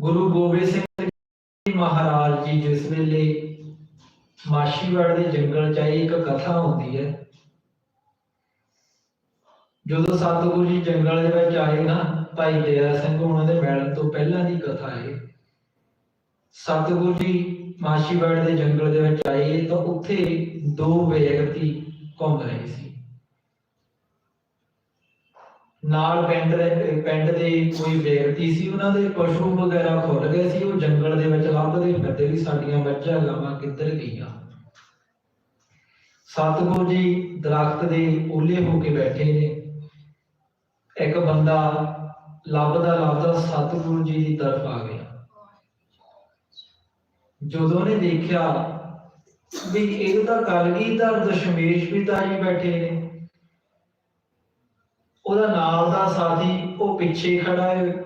ਗੁਰੂ ਗੋਬਿੰਦ ਸਿੰਘ ਜੀ ਮਹਾਰਾਜ ਜੀ, ਜਿਸ ਵੇਲੇ ਮਾਸ਼ੀਵਾੜ ਦੇ ਜੰਗਲ ਚ ਆਏ, ਇੱਕ ਕਥਾ ਹੁੰਦੀ ਹੈ। ਜਦੋਂ ਸਤਿਗੁਰੂ ਜੀ ਜੰਗਲ ਦੇ ਵਿੱਚ ਆਏ ਨਾ, ਭਾਈ ਦਇਆ ਸਿੰਘ ਉਹਨਾਂ ਦੇ ਮਿਲਣ ਤੋਂ ਪਹਿਲਾਂ ਦੀ ਕਥਾ ਹੈ। ਸਤਿਗੁਰੂ ਜੀ ਮਾਸ਼ੀਵਾੜ ਦੇ ਜੰਗਲ ਦੇ ਵਿੱਚ ਆਏ, ਤਾਂ ਉੱਥੇ ਦੋ ਵਿਅਕਤੀ ਘੁੰਮ ਰਹੇ ਸੀ। ਨਾਲ ਪਿੰਡ ਦੇ ਪਿੰਡ ਦੇ ਕੋਈ ਵਿਅਕਤੀ ਸੀ, ਉਹਨਾਂ ਦੇ ਪਸ਼ੂ ਵਗੈਰਾ ਖੁੱਲ ਗਏ ਸੀ, ਉਹ ਜੰਗਲ ਦੇ ਵਿੱਚ ਲੱਭਦੇ ਫਿਰਦੇ ਵੀ ਸਾਡੀਆਂ ਮੱਝਾਂ ਗਾਵਾਂ ਕਿੱਧਰ ਗਈਆਂ। ਸਤਿਗੁਰੂ ਜੀ ਦਰਖਤ ਦੇ ਓਲੇ ਹੋ ਕੇ ਬੈਠੇ ਨੇ। ਇੱਕ ਬੰਦਾ ਲੱਭਦਾ ਲੱਭਦਾ ਸਤਿਗੁਰੂ ਜੀ ਦੀ ਤਰਫ ਆ ਗਿਆ। ਜਦੋਂ ਨੇ ਦੇਖਿਆ ਵੀ ਇਹ ਤਾਂ ਕਲਗੀਧਰ ਦਸ਼ਮੇਸ਼ ਪਿਤਾ ਜੀ ਬੈਠੇ ਨੇ। ਉਹਦਾ ਨਾਲ ਦਾ ਸਾਥੀ, ਉਹ ਪਿੱਛੇ ਖੜਾ ਹੈ।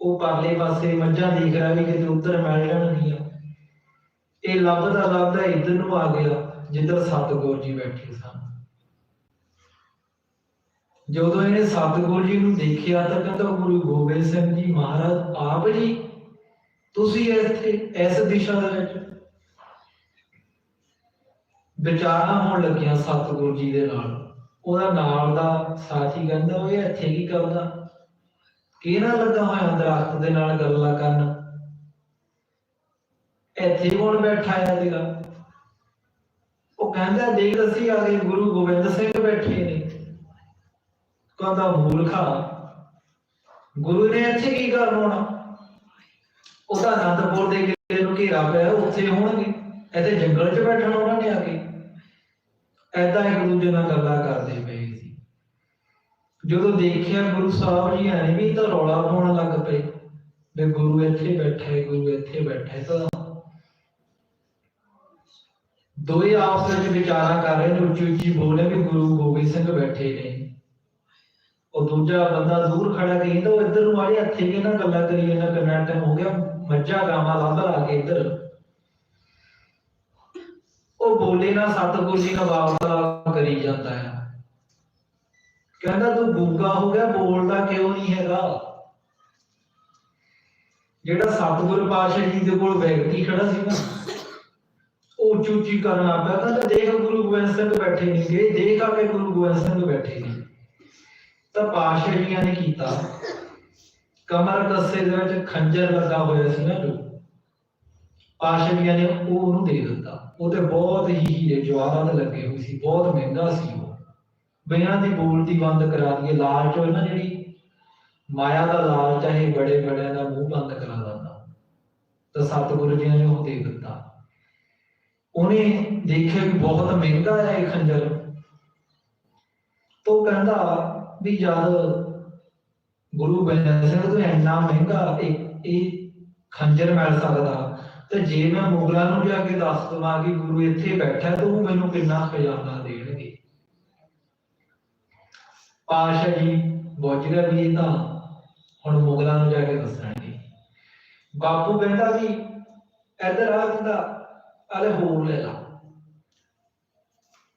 ਉਹ ਪਰਲੇ ਪਾਸੇ ਮੱਝਾਂ ਦੇਖ ਰਿਹਾ ਵੀ ਕਿਤੇ ਉੱਧਰ ਮਿਲ ਜਾਣਗੀਆਂ ਇਹ ਲੱਭਦਾ ਲੱਭਦਾ ਇੱਧਰ ਨੂੰ ਆ ਗਿਆ, ਜਿੱਧਰ ਸਤਿਗੁਰ ਜੀ ਬੈਠੇ ਸਨ। ਜਦੋਂ ਇਹਨੇ ਸਤਿਗੁਰ ਜੀ ਨੂੰ ਦੇਖਿਆ ਤਾਂ ਕਹਿੰਦਾ, ਗੁਰੂ ਗੋਬਿੰਦ ਸਿੰਘ ਜੀ ਮਹਾਰਾਜ, ਆਪ ਜੀ, ਤੁਸੀਂ ਇੱਥੇ ਇਸ ਦਿਸ਼ਾ ਦੇ ਵਿੱਚ? ਵਿਚਾਰਾਂ ਹੋਣ ਲੱਗੀਆਂ ਸਤਿਗੁਰ ਜੀ ਦੇ ਨਾਲ। ਉਹਦਾ ਨਾਲ ਦਾ ਸਾਥੀ ਕਹਿੰਦਾ ਉਹ ਇਹ ਇੱਥੇ ਕੀ ਕਰਦਾ? ਕਿਹਨਾਂ ਲੱਗਾ ਹੋਇਆ ਦਰਖਤ ਦੇ ਨਾਲ ਗੱਲਾਂ ਕਰਨ? ਇੱਥੇ ਕੌਣ ਬੈਠਾ ਹੈ ਤੇਰਾ ਉਹ ਕਹਿੰਦਾ, ਦੇਖ ਅਸੀਂ ਆ ਗਏ, ਗੁਰੂ ਗੋਬਿੰਦ ਸਿੰਘ ਬੈਠੇ ਨੇ। ਕਹਿੰਦਾ, ਮੂਰਖਾ, ਗੁਰੂ ਨੇ ਇੱਥੇ ਕੀ ਕਰਨ ਹੋਣਾ ਉਹਦਾ ਅਨੰਦਪੁਰ ਦੇ ਕਿਲੇ ਨੂੰ ਘੇਰਾ ਪਿਆ, ਉੱਥੇ ਹੋਣਗੇ। ਇੱਥੇ ਜੰਗਲ 'ਚ ਬੈਠਣ ਉਹਨਾਂ ਨੇ ਆ ਕੇ। ਐਦਾਂ ਇੱਕ ਦੂਜੇ ਨਾਲ ਗੱਲਾਂ ਕਰਦੇ ਪਏ ਸੀ। ਜਦੋਂ ਦੇਖਿਆ ਗੁਰੂ ਸਾਹਿਬ ਜੀ ਐਵੇਂ ਵੀ ਤਾਂ ਰੌਲਾ ਪਾਉਣ ਲੱਗ ਪਏ, ਵੀ ਗੁਰੂ ਇੱਥੇ ਬੈਠਾ ਹੈ ਗੁਰੂ ਇੱਥੇ ਬੈਠਾ ਹੈ ਤਾਂ ਦੋਏ ਆਪਸ ਵਿੱਚ ਵਿਚਾਰਾਂ ਕਰ ਰਹੇ ਨੇ, ਉੱਚੀ ਉੱਚੀ ਬੋਲੇ ਵੀ ਗੁਰੂ ਗੋਬਿੰਦ ਸਿੰਘ ਬੈਠੇ ਨੇ। ਉਹ ਦੂਜਾ ਬੰਦਾ ਦੂਰ ਖੜਾ ਕਹਿੰਦਾ ਉਹ ਇੱਧਰ ਨੂੰ ਆਲੇ ਹੱਥੇ ਕੇ ਨਾ ਗੱਲਾਂ ਕਰੀ ਜਾਂਦਾ, ਕਿੰਨਾ ਹੋ ਗਿਆ, ਮੱਝਾ ਗਾਵਾਂ ਲੱਭ ਲਾ ਕੇ ਇੱਧਰ। ਬੋਲੇ ਨਾ ਸਤਿਗੁਰੂ ਜੀ ਨਾਲ ਵਾਰਤਾਲਾਪ ਕਰੀ ਜਾਂਦਾ ਹੈ। ਕਹਿੰਦਾ ਤੂੰ ਗੂੰਗਾ ਹੋ ਗਿਆ, ਬੋਲਦਾ ਕਿਉਂ ਨਹੀਂ ਹੈਗਾ? ਜਿਹੜਾ ਸਤਿਗੁਰ ਪਾਤਸ਼ਾਹ ਜੀ ਦੇ ਕੋਲ ਵਿਅਕਤੀ ਖੜਾ ਸੀ ਨਾ, ਉਹ ਉੱਚੀ ਉੱਚੀ ਕਰਨ ਪਿਆ, ਕਹਿੰਦਾ ਦੇਖ ਗੁਰੂ ਗੋਬਿੰਦ ਸਿੰਘ ਬੈਠੇ ਨੇ ਗੇ, ਦੇਖ ਆ ਕੇ ਗੁਰੂ ਗੋਬਿੰਦ ਸਿੰਘ ਬੈਠੇ ਨੇ। ਤਾਂ ਪਾਤਸ਼ਾਹ ਜੀਆਂ ਨੇ ਕੀਤਾ। ਕਮਰ ਕੱਸੇ ਦੇ ਵਿੱਚ ਖੰਜਰ ਲੱਗਾ ਹੋਇਆ ਸੀ ਨਾ ਜੋ। ਪਾਤਸ਼ਾਹ ਨੇ ਉਹ ਉਹਨੂੰ ਦੇ ਦਿੱਤਾ। ਉਹਦੇ ਬਹੁਤ ਹੀ ਹੀਰੇ ਜਵਾਹਰਾਤ ਲੱਗੇ ਹੋਏ ਸੀ, ਬਹੁਤ ਮਹਿੰਗਾ ਸੀ ਉਹ। ਬਿਨਾਂ ਦੀ ਬੋਲਤੀ ਬੰਦ ਕਰਾ ਦਈਏ, ਲਾਲਚ ਹੋਏ ਨਾ ਜਿਹੜੀ ਮਾਇਆ ਦਾ ਲਾਲਚ ਹੈ ਬੜੇ ਬੜਿਆਂ ਦਾ ਮੂੰਹ ਬੰਦ ਕਰਾ ਦਿੰਦਾ। ਤਾਂ ਸਤਿਗੁਰੂ ਜੀ ਨੇ ਉਹ ਦੇ ਦਿੱਤਾ। ਉਹਨੇ ਦੇਖਿਆ ਵੀ ਬਹੁਤ ਮਹਿੰਗਾ ਹੈ ਇਹ ਖੰਜਰ। ਤੋ ਕਹਿੰਦਾ ਵੀ ਜਦ ਗੁਰੂ ਗੋਬਿੰਦ ਸਿੰਘ ਤੋਂ ਇੰਨਾ ਮਹਿੰਗਾ ਇਹ ਇਹ ਖੰਜਰ ਮਿਲ ਸਕਦਾ। ਤੇ ਜੇ ਮੈਂ ਮੁਗਲਾਂ ਨੂੰ ਜਾ ਕੇ ਦੱਸ ਦਵਾਂ ਕਿ ਗੁਰੂ ਇੱਥੇ ਬੈਠਾ ਤਾਂ ਉਹ ਮੈਨੂੰ ਕਿੰਨਾ ਖਜ਼ਾਨਾ ਦੇਣਗੇ? ਪਾਸ਼ਾ ਜੀ, ਬੁੱਝ ਵੀ ਇਹ ਤਾਂ ਹੁਣ ਮੁਗਲਾਂ ਨੂੰ ਜਾ ਕੇ ਦੱਸਣਗੇ। ਬਾਪੂ ਕਹਿੰਦਾ ਵੀ ਇੱਧਰ ਆ ਕਹਿੰਦਾ, ਅਲੇ ਹੋਰ ਲੈ ਲਾ।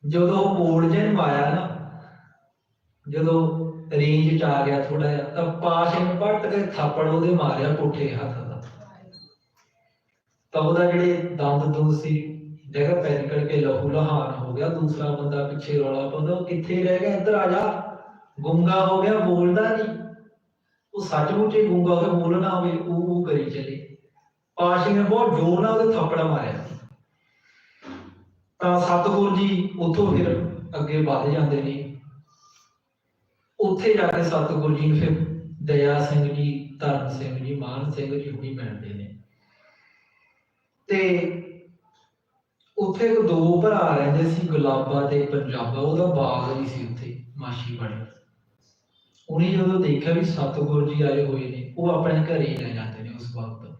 ਜਦੋਂ ਮੋੜ ਜੇ ਆਇਆ ਨਾ, ਜਦੋਂ ਰੇਂਜ ਚ ਆ ਗਿਆ ਥੋੜਾ ਜਿਹਾ, ਤਾਂ ਪਾਸ਼ੇ ਨੂੰ ਪੱਟ ਕੇ ਥਾਪੜ ਉਹਦੇ ਮਾਰਿਆ ਪੁੱਠੇ ਹੱਥ। ਤਾਂ ਉਹਦਾ ਜਿਹੜੇ ਦੰਦ ਦੁੰਦ ਸੀ, ਜਗ੍ਹਾ ਪੈ ਨਿਕਲ ਕੇ ਲਹੂ ਲਹਾਨ ਹੋ ਗਿਆ, ਦੂਸਰਾ ਬੰਦਾ ਪਿੱਛੇ ਰੌਲਾ ਪਾਉਂਦਾ, ਉਹ ਕਿੱਥੇ ਰਹਿ ਗਿਆ? ਇੱਧਰ ਆ ਜਾ। ਗੁੰਗਾ ਹੋ ਗਿਆ, ਬੋਲਦਾ ਨਹੀਂ। ਉਹ ਸੱਚਮੁੱਚ ਹੀ ਗੁੰਗਾ ਹੋ ਕੇ ਬੋਲਣਾ ਹੋਵੇ, ਉਹ ਉਹ ਕਰੀ ਚਲੇ। ਪਾਸ਼ੇ ਨੇ ਬਹੁਤ ਜ਼ੋਰ ਨਾਲ ਉਹਦੇ ਥੱਪੜ ਮਾਰਿਆ। ਤਾਂ ਸਤਿਗੁਰ ਜੀ ਉੱਥੋਂ ਫਿਰ ਅੱਗੇ ਵੱਧ ਜਾਂਦੇ ਨੇ। ਉੱਥੇ ਜਾ ਕੇ ਸਤਿਗੁਰੂ ਜੀ ਫਿਰ ਦਇਆ ਸਿੰਘ ਜੀ, ਧਰਮ ਸਿੰਘ ਜੀ, ਮਾਨ ਸਿੰਘ ਜੀ ਹੁਣੀ ਮਿਲਦੇ ਨੇ। ਤੇ ਉੱਥੇ ਕੋ ਦੋ ਭਰਾ ਰਹਿੰਦੇ ਸੀ, ਗੁਲਾਬਾ ਤੇ ਪੰਜਾਬਾ, ਉਹਦਾ ਬਾਗ ਵੀ ਸੀ ਉੱਥੇ, ਮਾਸ਼ੀ ਬਣੇ। ਉਹਨੇ ਜਦੋਂ ਦੇਖਿਆ ਵੀ ਸਤਿਗੁਰੂ ਜੀ ਆਏ ਹੋਏ ਨੇ, ਉਹ ਆਪਣੇ ਘਰੇ ਹੀ ਲੈ ਜਾਂਦੇ ਨੇ ਉਸ ਵਕਤ।